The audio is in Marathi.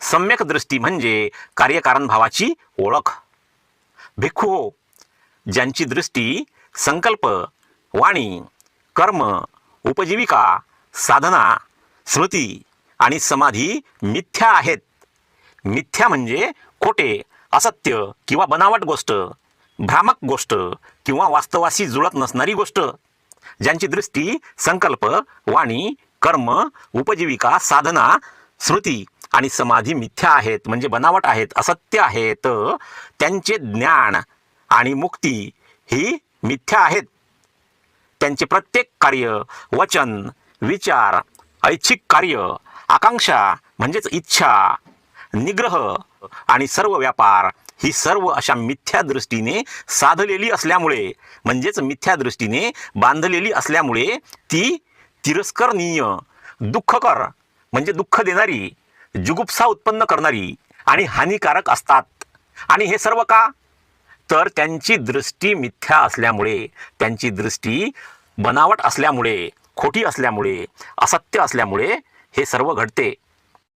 सम्यक दृष्टी म्हणजे कार्यकारण भावाची ओळख. भिक्खू हो ज्यांची दृष्टी संकल्प वाणी कर्म उपजीविका साधना स्मृती आणि समाधी मिथ्या आहेत. मिथ्या म्हणजे खोटे असत्य किंवा बनावट गोष्ट भ्रामक गोष्ट किंवा वास्तवाशी जुळत नसणारी गोष्ट. ज्यांची दृष्टी संकल्प वाणी कर्म उपजीविका साधना स्मृती आणि समाधी मिथ्या आहेत म्हणजे बनावट आहेत असत्य आहेत त्यांचे ज्ञान आणि मुक्ती ही मिथ्या आहेत. त्यांचे प्रत्येक कार्य वचन विचार ऐच्छिक कार्य आकांक्षा म्हणजेच इच्छा निग्रह आणि सर्व व्यापार ही सर्व अशा मिथ्या दृष्टीने साधलेली असल्यामुळे म्हणजेच मिथ्या दृष्टीने बांधलेली असल्यामुळे ती तिरस्करणीय दुःखकर म्हणजे दुःख देणारी जुगुप्सा उत्पन्न करणारी आणि हानिकारक असतात. आणि हे सर्व का? तर त्यांची दृष्टी मिथ्या असल्यामुळे त्यांची दृष्टी बनावट असल्यामुळे खोटी असल्यामुळे असत्य असल्यामुळे हे सर्व घडते.